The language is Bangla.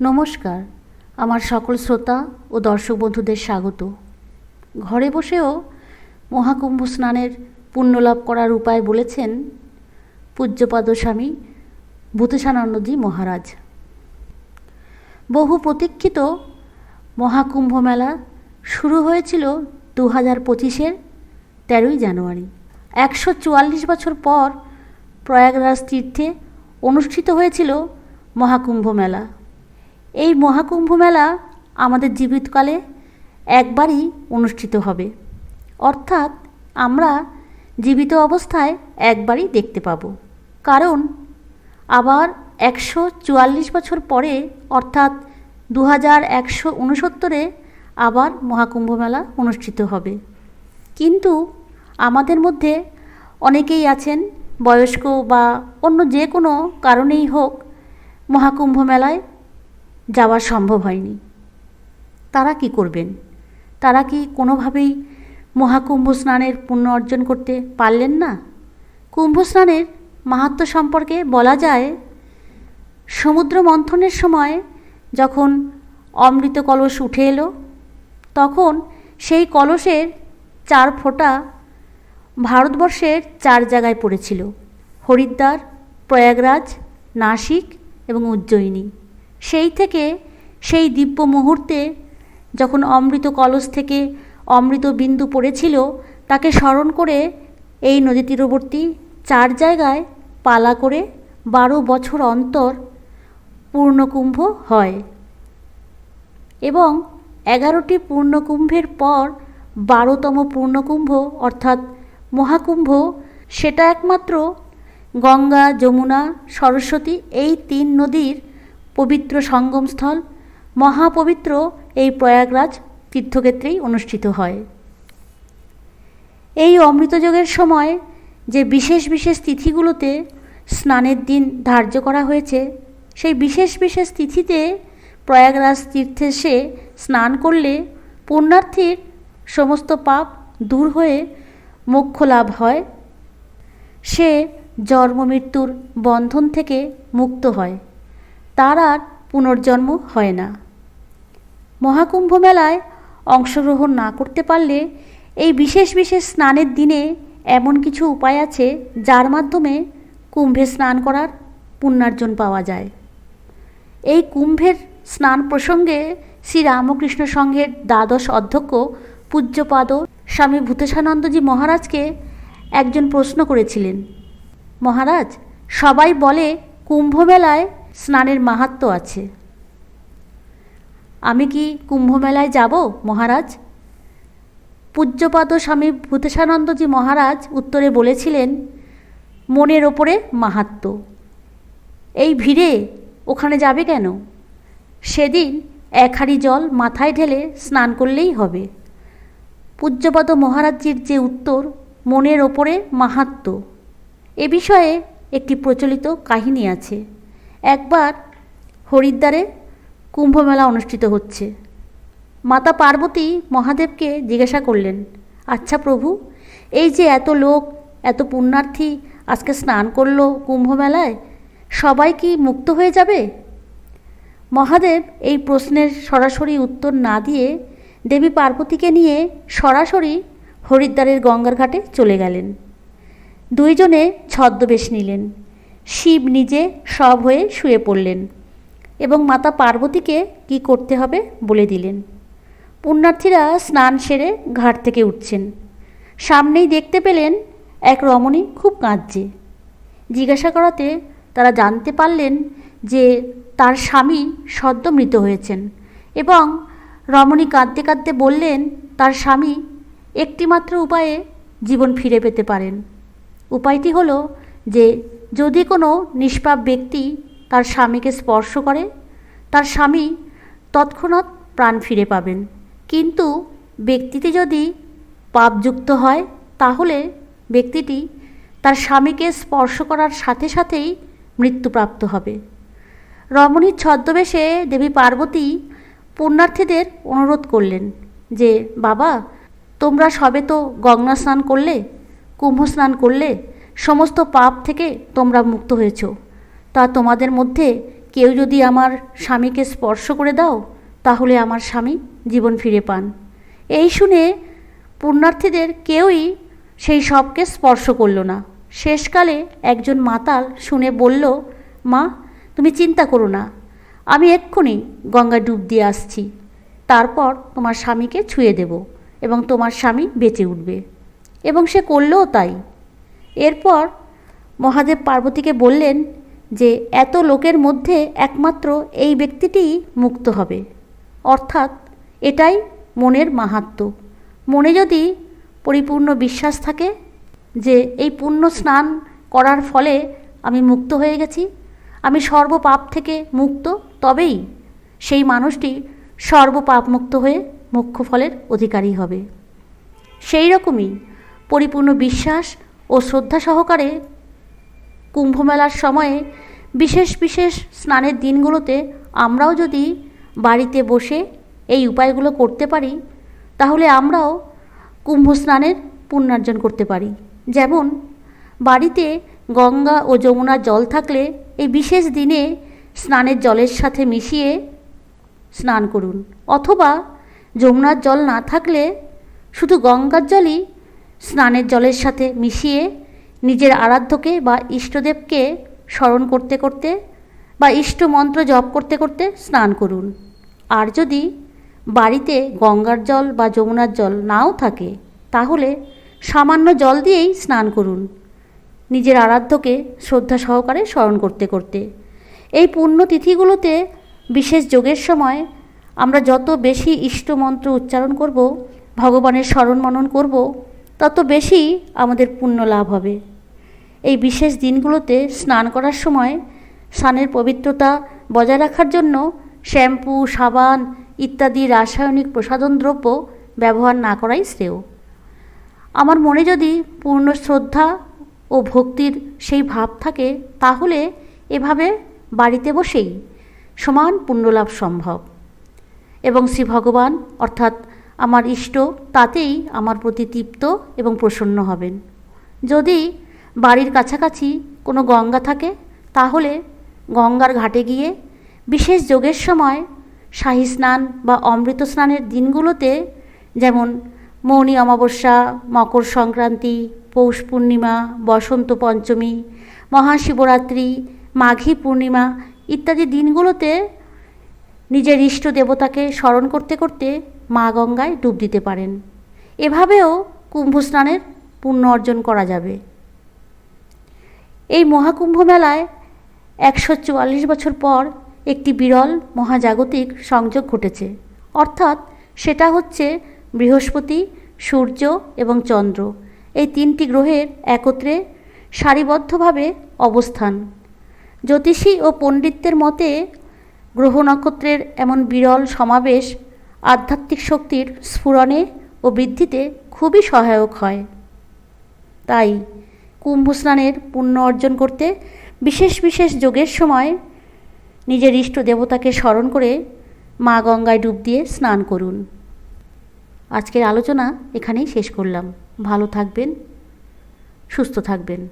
নমস্কার। আমার সকল শ্রোতা ও দর্শক বন্ধুদের স্বাগত। ঘরে বসেও মহাকুম্ভ স্নানের পুণ্যলাভ করার উপায় বলেছেন পূজ্যপাদ স্বামী ভূতেশানন্দজি মহারাজ। বহু প্রতীক্ষিত মহাকুম্ভ মেলা শুরু হয়েছিল দু হাজার পঁচিশের তেরোই জানুয়ারি। একশো চুয়াল্লিশ বছর পর প্রয়াগরাজ তীর্থে অনুষ্ঠিত হয়েছিল মহাকুম্ভ মেলা। এই মহাকুম্ভ মেলা আমাদের জীবিতকালে একবারই অনুষ্ঠিত হবে। অর্থাৎ আমরা জীবিত অবস্থায় একবারই দেখতে পাব। কারণ আবার একশো চুয়াল্লিশ বছর পরে, অর্থাৎ দু হাজার একশো উনসত্তরে আবার মহাকুম্ভ মেলা অনুষ্ঠিত হবে। কিন্তু আমাদের মধ্যে অনেকেই আছেন, বয়স্ক বা অন্য যে কোনো কারণেই হোক, মহাকুম্ভ মেলায় যাওয়া সম্ভব হয়নি। তারা কি করবেন? তারা কি কোনোভাবেই মহাকুম্ভ স্নানের পুণ্য অর্জন করতে পারলেন না? কুম্ভ স্নানের মাহাত্ম সম্পর্কে বলা যায়, সমুদ্র মন্থনের সময় যখন অমৃত কলস উঠে এলো, তখন সেই কলসের চার ফোঁটা ভারতবর্ষের চার জায়গায় পড়েছিল, হরিদ্বার, প্রয়াগরাজ, নাসিক এবং উজ্জয়িনী। সেই থেকে, সেই দিব্য মুহূর্তে যখন অমৃত কলস থেকে অমৃত বিন্দু পড়েছিল, তাকে স্মরণ করে এই নদী তীরবর্তী চার জায়গায় পালা করে বারো বছর অন্তর পূর্ণকুম্ভ হয় এবং এগারোটি পূর্ণকুম্ভের পর বারোতম পূর্ণকুম্ভ অর্থাৎ মহাকুম্ভ, সেটা একমাত্র গঙ্গা, যমুনা, সরস্বতী এই তিন নদীর পবিত্র সঙ্গমস্থল, মহাপবিত্র এই প্রয়াগরাজ তীর্থক্ষেত্রেই অনুষ্ঠিত হয়। এই অমৃতযোগের সময় যে বিশেষ বিশেষ তিথিগুলোতে স্নানের দিন ধার্য করা হয়েছে, সেই বিশেষ বিশেষ তিথিতে প্রয়াগরাজ তীর্থে সে স্নান করলে পুণ্যার্থীর সমস্ত পাপ দূর হয়ে মোক্ষ লাভ হয়। সে জন্ম মৃত্যুর বন্ধন থেকে মুক্ত হয়। তার আর পুনর্জন্ম হয় না। মহাকুম্ভ মেলায় অংশগ্রহণ না করতে পারলে এই বিশেষ বিশেষ স্নানের দিনে এমন কিছু উপায় আছে যার মাধ্যমে কুম্ভে স্নান করার পুণ্যার্জন পাওয়া যায়। এই কুম্ভের স্নান প্রসঙ্গে শ্রী রামকৃষ্ণ সংঘের দ্বাদশ অধ্যক্ষ পূজ্যপাদ স্বামী ভূতেশানন্দজি মহারাজকে একজন প্রশ্ন করেছিলেন, মহারাজ, সবাই বলে কুম্ভ মেলায় স্নানের মাহাত্ম আছে। আমি কি কুম্ভমেলায় যাব, মহারাজ? পূজ্যপাদ স্বামী ভূতেশানন্দজি মহারাজ উত্তরে বলেছিলেন, মনের ওপরে মাহাত্ম। এই ভিড়ে ওখানে যাবে কেন? সেদিন এক হাঁড়ি জল মাথায় ঢেলে স্নান করলেই হবে। পূজ্যপদ মহারাজজির যে উত্তর, মনের ওপরে মাহাত্ম। এ বিষয়ে একটি প্রচলিত কাহিনী আছে। একবার হরিদ্বারে কুম্ভমেলা অনুষ্ঠিত হচ্ছে। মাতা পার্বতী মহাদেবকে জিজ্ঞাসা করলেন আচ্ছা প্রভু, এই যে এত লোক, এত পুণ্যার্থী আজকে স্নান করল কুম্ভমেলায়, সবাই কি মুক্ত হয়ে যাবে? মহাদেব এই প্রশ্নের সরাসরি উত্তর না দিয়ে দেবী পার্বতীকে নিয়ে সরাসরি হরিদ্বারের গঙ্গার ঘাটে চলে গেলেন। দুইজনে ছদ্মবেশ নিলেন। শিব নিজে সব হয়ে শুয়ে পড়লেন এবং মাতা পার্বতীকে কি করতে হবে বলে দিলেন। পুণ্যার্থীরা স্নান সেরে ঘাট থেকে উঠছেন। সামনেই দেখতে পেলেন এক রমণী খুব কাঁদছে। জিজ্ঞাসা করাতে তারা জানতে পারলেন যে তার স্বামী সদ্য মৃত হয়েছেন এবং রমণী কাঁদতে কাঁদতে বললেন, তার স্বামী একটিমাত্র উপায়ে জীবন ফিরে পেতে পারেন। উপায়টি হলো যে যদি কোনো নিষ্পাপ ব্যক্তি তার স্বামীকে স্পর্শ করে, তার স্বামী তৎক্ষণাৎ প্রাণ ফিরে পাবেন। কিন্তু ব্যক্তিটি যদি পাপযুক্ত হয়, তাহলে ব্যক্তিটি তার স্বামীকে স্পর্শ করার সাথে সাথেই মৃত্যুপ্রাপ্ত হবে। রমণীর ছদ্মবেশে দেবী পার্বতী পুণ্যার্থীদের অনুরোধ করলেন যে, বাবা, তোমরা সবে তো গঙ্গা স্নান করলে, কুম্ভ স্নান করলে সমস্ত পাপ থেকে তোমরা মুক্ত হয়েছ। তা তোমাদের মধ্যে কেউ যদি আমার স্বামীকে স্পর্শ করে দাও, তাহলে আমার স্বামী জীবন ফিরে পান। এই শুনে পুণ্যার্থীদের কেউই সেই সবকে স্পর্শ করল না। শেষকালে একজন মাতাল শুনে বলল, মা, তুমি চিন্তা করো না, আমি এক্ষুনি গঙ্গা ডুব দিয়ে আসছি। তারপর তোমার স্বামীকে ছুঁয়ে দেব এবং তোমার স্বামী বেঁচে উঠবে। এবং সে করলেও তাই। এরপর মহাদেব পার্বতীকে বললেন যে, এত লোকের মধ্যে একমাত্র এই ব্যক্তিটিই মুক্ত হবে। অর্থাৎ এটাই মনের মাহাত্ম্য মনে যদি পরিপূর্ণ বিশ্বাস থাকে যে, এই পুণ্য স্নান করার ফলে আমি মুক্ত হয়ে গেছি, আমি সর্বপাপ থেকে মুক্ত, তবেই সেই মানুষটি সর্বপাপ মুক্ত হয়ে মোক্ষ ফলের অধিকারী হবে। সেই রকমই পরিপূর্ণ বিশ্বাস ও শ্রদ্ধা সহকারে কুম্ভমেলার সময়ে বিশেষ বিশেষ স্নানের দিনগুলোতে আমরাও যদি বাড়িতে বসে এই উপায়গুলো করতে পারি, তাহলে আমরাও কুম্ভ স্নানের পুণ্যার্জন করতে পারি। যেমন, বাড়িতে গঙ্গা ও যমুনার জল থাকলে এই বিশেষ দিনে স্নানের জলের সাথে মিশিয়ে স্নান করুন। অথবা যমুনার জল না থাকলে শুধু গঙ্গার জলই স্নানের জলের সাথে মিশিয়ে নিজের আরাধ্যকে বা ইষ্টদেবকে স্মরণ করতে করতে বা ইষ্ট মন্ত্র জপ করতে করতে স্নান করুন। আর যদি বাড়িতে গঙ্গার জল বা যমুনার জল নাও থাকে, তাহলে সামান্য জল দিয়েই স্নান করুন। নিজের আরাধ্যকে শ্রদ্ধা সহকারে স্মরণ করতে করতে। এই পুণ্যতিথিগুলোতে বিশেষ যোগের সময় আমরা যত বেশি ইষ্ট মন্ত্র উচ্চারণ করব, ভগবানের স্মরণ মনন করব তত বেশি আমাদের পুণ্য লাভ হবে। এই বিশেষ দিনগুলোতে স্নান করার সময় স্নানের পবিত্রতা বজায় রাখার জন্য শ্যাম্পু, সাবান ইত্যাদি রাসায়নিক প্রসাধন দ্রব্য ব্যবহার না করাই শ্রেয়। আমার মনে যদি পূর্ণ শ্রদ্ধা ও ভক্তির সেই ভাব থাকে, তাহলে এভাবে বাড়িতে বসেই সমান পুণ্যলাভ সম্ভব। এবং শ্রী ভগবান, অর্থাৎ আমার ইষ্ট, তাতেই আমার প্রতি তৃপ্ত এবং প্রসন্ন হবেন। যদি বাড়ির কাছাকাছি কোনো গঙ্গা থাকে, তাহলে গঙ্গার ঘাটে গিয়ে বিশেষ যোগের সময় শাহী স্নান বা অমৃত স্নানের দিনগুলোতে যেমন মৌনী অমাবস্যা, মকর সংক্রান্তি, পৌষ পূর্ণিমা, বসন্ত পঞ্চমী, মহাশিবরাত্রি, মাঘী পূর্ণিমা ইত্যাদি দিনগুলোতে নিজের ইষ্ট দেবতাকে স্মরণ করতে করতে মা গঙ্গায় ডুব দিতে পারেন। এভাবেও কুম্ভ স্নানের পুণ্য অর্জন করা যাবে। এই মহাকুম্ভ মেলায় একশো চুয়াল্লিশ বছর পর একটি বিরল মহাজাগতিক সংযোগ ঘটেছে। অর্থাৎ সেটা হচ্ছে বৃহস্পতি, সূর্য এবং চন্দ্র। এই তিনটি গ্রহের একত্রে সারিবদ্ধভাবে অবস্থান। জ্যোতিষী ও পণ্ডিতদের মতে গ্রহ নক্ষত্রের এমন বিরল সমাবেশ আধ্যাত্মিক শক্তির স্ফুরণে ও বৃদ্ধিতে খুবই সহায়ক হয়। তাই কুম্ভ স্নানের পুণ্য অর্জন করতে বিশেষ বিশেষ যোগের সময় নিজের ইষ্ট দেবতাকে স্মরণ করে মা গঙ্গায় ডুব দিয়ে স্নান করুন। আজকের আলোচনা এখানেই শেষ করলাম। ভালো থাকবেন, সুস্থ থাকবেন।